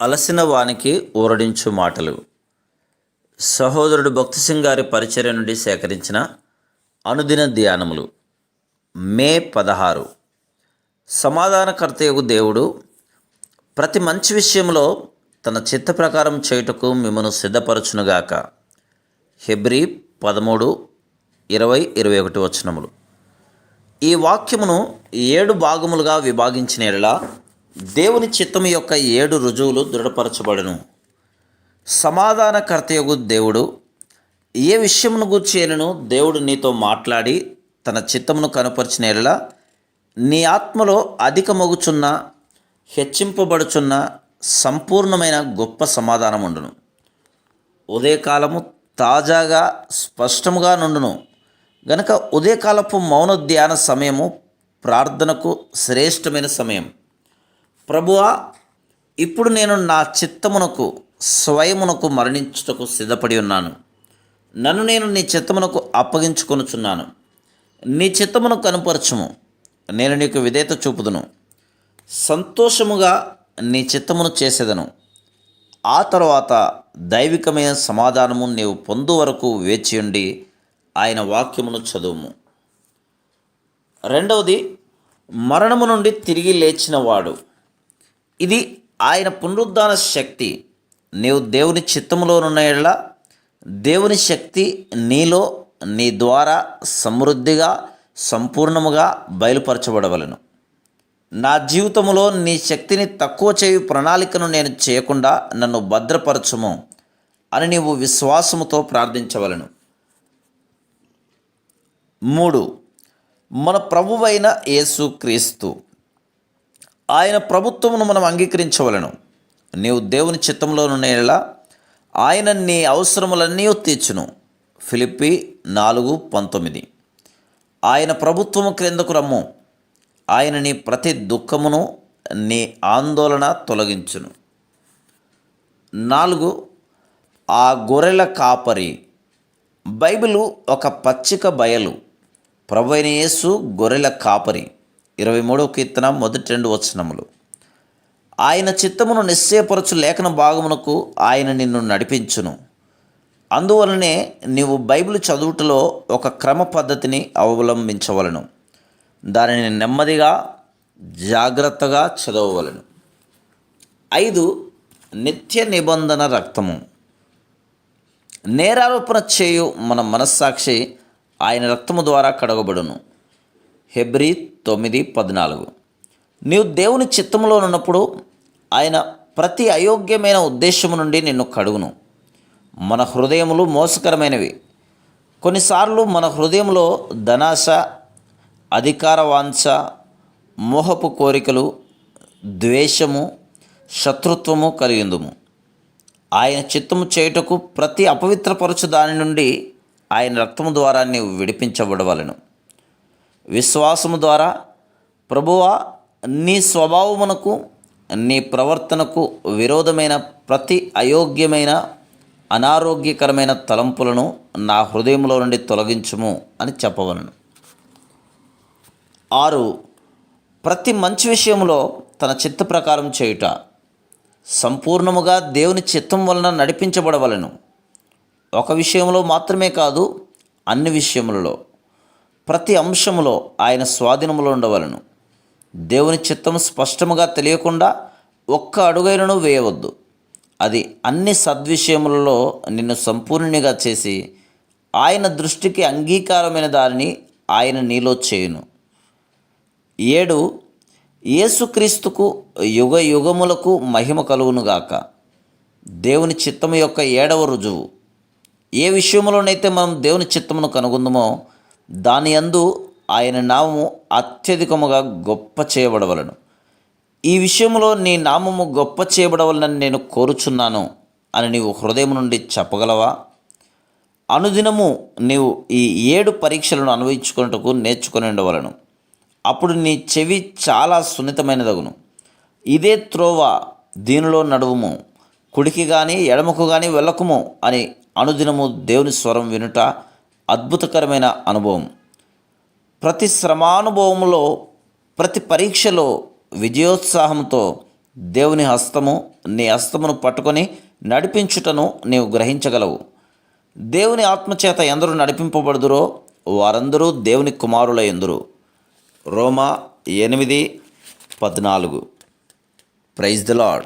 అలసిన వానికి ఊరడించు మాటలు. సహోదరుడు భక్తి సింగ్ గారి పరిచర్య నుండి సేకరించిన అనుదిన ధ్యానములు. మే పదహారు. సమాధానకర్తయగు దేవుడు ప్రతి మంచి విషయంలో తన చిత్త ప్రకారం చేయుటకు మిమ్మను సిద్ధపరచునుగాక. హెబ్రీ పదమూడు ఇరవై ఇరవై ఒకటి వచనములు. ఈ వాక్యమును ఏడు భాగములుగా విభాగించిన ఎడల దేవుని చిత్తము యొక్క ఏడు రుజువులు దృఢపరచబడును. సమాధానకర్తయగు దేవుడు ఏ విషయమును గూర్చేనను దేవుడు నీతో మాట్లాడి తన చిత్తమును కనపరిచిన ఎలా నీ ఆత్మలో అధికమగుచున్న హెచ్చింపబడుచున్న సంపూర్ణమైన గొప్ప సమాధానం ఉండును ఉదయకాలము తాజాగా స్పష్టముగా నుండును. గనక ఉదయకాలపు మౌన ధ్యాన సమయము ప్రార్థనకు శ్రేష్టమైన సమయం. ప్రభువా ఇప్పుడు నేను నా చిత్తమునకు స్వయమునకు మరణించుటకు సిద్ధపడి ఉన్నాను. నన్ను నేను నీ చిత్తమునకు అప్పగించుకొనుచున్నాను. నీ చిత్తమును కనుపరచుము. నేను నీకు విధేయత చూపుదును. సంతోషముగా నీ చిత్తమును చేసేదను. ఆ తర్వాత దైవికమైన సమాధానము నీవు పొందు వరకు వేచియుండి ఆయన వాక్యమును చదువుము. రెండవది మరణము నుండి తిరిగి లేచినవాడు. ఇది ఆయన పునరుద్ధాన శక్తి. నీవు దేవుని చిత్తములోనున్న ఎడల దేవుని శక్తి నీలో నీ ద్వారా సమృద్ధిగా సంపూర్ణముగా బయలుపరచబడవలను. నా జీవితంలో నీ శక్తిని తక్కువ చేయు ప్రణాళికను నేను చేయకుండా నన్ను భద్రపరచుము అని నీవు విశ్వాసముతో ప్రార్థించవలను. మూడు మన ప్రభువైన యేసుక్రీస్తు. ఆయన ప్రభుత్వమును మనం అంగీకరించవలను. నీవు దేవుని చిత్తంలోనున్న ఆయన నీ అవసరములన్నీ తీర్చును. ఫిలిప్పి నాలుగు పంతొమ్మిది. ఆయన ప్రభుత్వము క్రిందకు రమ్ము. ఆయన నీ ప్రతి దుఃఖమును నీ ఆందోళన తొలగించును. నాలుగు. ఆ గొర్రెల కాపరి. బైబిలు ఒక పచ్చిక బయలు. ప్రభు యేసు గొర్రెల కాపరి. ఇరవై మూడవ కీర్తన మొదటి రెండు వచనములు. ఆయన చిత్తమును నిశ్చయపరచు లేఖన భాగమునకు ఆయన నిన్ను నడిపించును. అందువలనే నీవు బైబిల్ చదువుటలో ఒక క్రమ పద్ధతిని అవలంబించవలను. దానిని నెమ్మదిగా జాగ్రత్తగా చదవవలను. ఐదు నిత్య నిబంధన రక్తము. నేరారోపణ చేయు మన మనస్సాక్షి ఆయన రక్తము ద్వారా కడగబడును. హెబ్రి తొమ్మిది పద్నాలుగు. నీవు దేవుని చిత్తంలో ఉన్నప్పుడు ఆయన ప్రతి అయోగ్యమైన ఉద్దేశము నుండి నిన్ను కడుగును. మన హృదయములు మోసకరమైనవి. కొన్నిసార్లు మన హృదయంలో ధనాశ అధికార వాంఛ మోహపు కోరికలు ద్వేషము శత్రుత్వము కలిగిందుము. ఆయన చిత్తము చేయుటకు ప్రతి అపవిత్రపరచు దాని నుండి ఆయన రక్తము ద్వారా నీవు విడిపించబడవలను. విశ్వాసము ద్వారా ప్రభువా నీ స్వభావమునకు నీ ప్రవర్తనకు విరోధమైన ప్రతి అయోగ్యమైన అనారోగ్యకరమైన తలంపులను నా హృదయంలో నుండి తొలగించుము అని చెప్పవలను. ఆరు ప్రతి మంచి విషయంలో తన చిత్త ప్రకారం చేయుట. సంపూర్ణముగా దేవుని చిత్తం వలన నడిపించబడవలను. ఒక విషయంలో మాత్రమే కాదు అన్ని విషయములలో. ప్రతి అంశములో ఆయన స్వాధీనములో ఉండవలను. దేవుని చిత్తము స్పష్టముగా తెలియకుండా ఒక్క అడుగైనను వేయవద్దు. అది అన్ని సద్విషయములలో నిన్ను సంపూర్ణిగా చేసి ఆయన దృష్టికి అంగీకారమైన దానిని ఆయన నీలో చేయును. ఏడు యేసుక్రీస్తుకు యుగ యుగములకు మహిమ కలుగునుగాక దేవుని చిత్తము యొక్క ఏడవ రుజువు. ఏ విషయంలోనైతే మనం దేవుని చిత్తమును కనుగొందమో దాని అందు ఆయన నామము అత్యధికముగా గొప్ప చేయబడవలను. ఈ విషయంలో నీ నామము గొప్ప చేయబడవలనని నేను కోరుచున్నాను అని నీవు హృదయం నుండి చెప్పగలవా? అనుదినము నీవు ఈ ఏడు పరీక్షలను అనుభవించుకున్నట్టుకు నేర్చుకుని ఉండవలను. అప్పుడు నీ చెవి చాలా సున్నితమైనదగును. ఇదే త్రోవ దీనిలో నడువుము. కుడికి కానీ ఎడమకు కానీ వెళ్ళకుము అని అనుదినము దేవుని స్వరం వినుట అద్భుతకరమైన అనుభవం. ప్రతి శ్రమానుభవంలో ప్రతి పరీక్షలో విజయోత్సాహంతో దేవుని హస్తము నీ హస్తమును పట్టుకొని నడిపించుటను నీవు గ్రహించగలవు. దేవుని ఆత్మచేత ఎందరూ నడిపింపబడుదురో వారందరూ దేవుని కుమారుల ఎందురు రోమా ఎనిమిది పద్నాలుగు. Praise the lord